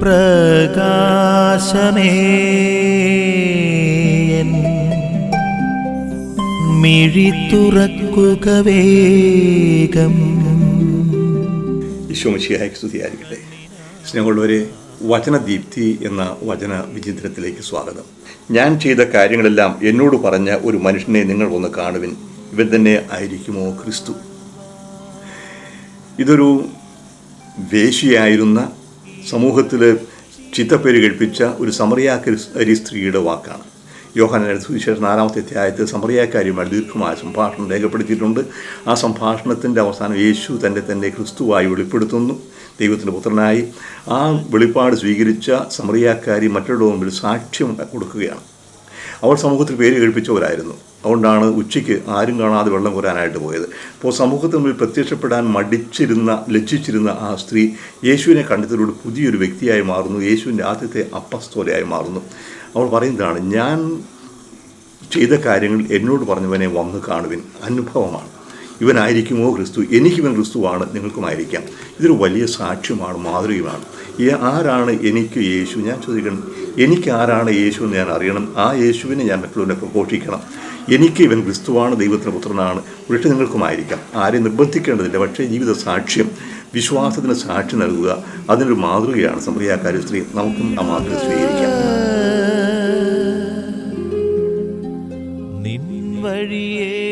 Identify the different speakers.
Speaker 1: പ്രകാശമേ. മിഴി തുറക്കുക വേഗം.
Speaker 2: ഈശോമിശിയായി സ്തുതിയായിരിക്കട്ടെ. സ്നേഹമുള്ളവരെ വചനദീപ്തി എന്ന വചന വിചിന്തനത്തിലേക്ക് സ്വാഗതം. ഞാൻ ചെയ്ത കാര്യങ്ങളെല്ലാം എന്നോട് പറഞ്ഞ ഒരു മനുഷ്യനെ നിങ്ങൾ ഒന്ന് കാണുവിൻ. ഇവൻ തന്നെ ആയിരിക്കുമോ ക്രിസ്തു? ഇതൊരു വേശിയായിരുന്ന സമൂഹത്തിൽ ചിത്തപ്പേര് കേൾപ്പിച്ച ഒരു സമറിയാക്കരി സ്ത്രീയുടെ വാക്കാണ്. യോഹാന സുവിശേഷം നാലാമത്തെ അധ്യായത്തിൽ സമറിയാക്കാരിയുമായി ദീർഘമായ സംഭാഷണം രേഖപ്പെടുത്തിയിട്ടുണ്ട്. ആ സംഭാഷണത്തിന്റെ അവസാനം യേശു തന്നെ തന്നെ ക്രിസ്തുവായി വെളിപ്പെടുത്തുന്നു. ദൈവത്തിന്റെ പുത്രനായി ആ വെളിപ്പാട് സ്വീകരിച്ച സമറിയാക്കാരി മറ്റുള്ളവർ മുമ്പിൽ സാക്ഷ്യം കൊടുക്കുകയാണ്. അവൾ സമൂഹത്തിൽ പേര് കേൾപ്പിച്ചവരായിരുന്നു. അതുകൊണ്ടാണ് ഉച്ചയ്ക്ക് ആരും കാണാതെ വെള്ളം കോരാനായിട്ട് പോയത്. അപ്പോൾ സമൂഹത്തിന് മുമ്പിൽ പ്രത്യക്ഷപ്പെടാൻ മടിച്ചിരുന്ന ലജ്ജിച്ചിരുന്ന ആ സ്ത്രീ യേശുവിനെ കണ്ടതിലൂടെ പുതിയൊരു വ്യക്തിയായി മാറുന്നു. യേശുവിന്റെ ആദ്യത്തെ അപ്പസ്തോലയായി മാറുന്നു. അവൾ പറയുന്നതാണ് ഞാൻ ചെയ്ത കാര്യങ്ങൾ എന്നോട് പറഞ്ഞവനെ വന്ന് കാണുവിൻ. അനുഭവമാണ്. ഇവനായിരിക്കുമോ ക്രിസ്തു? എനിക്കിവൻ ക്രിസ്തുവാണ് നിങ്ങൾക്കുമായിരിക്കാം. ഇതൊരു വലിയ സാക്ഷ്യമാണ് മാതൃകയുമാണ്. ഈ ആരാണ് എനിക്ക് യേശു? ഞാൻ ചോദിക്കണം. എനിക്ക് ആരാണ് യേശു എന്ന് ഞാൻ അറിയണം. ആ യേശുവിനെ ഞാൻ മറ്റുള്ളവരെ പ്രഘോഷിക്കണം എനിക്ക് ഇവൻ ക്രിസ്തുവാണ് ദൈവത്തിന്റെ പുത്രനാണ്. ഒരിട്ട് നിങ്ങൾക്കുമായിരിക്കാം. ആരെയും നിർബന്ധിക്കേണ്ടതില്ല പക്ഷേ ജീവിത സാക്ഷ്യം വിശ്വാസത്തിന് സാക്ഷി നൽകുക അതിനൊരു മാതൃകയാണ്. സമറിയാക്കാരി സ്ത്രീ നമുക്കും ആ മാതൃക സ്വീകരിക്കാം.
Speaker 1: വഴിയെ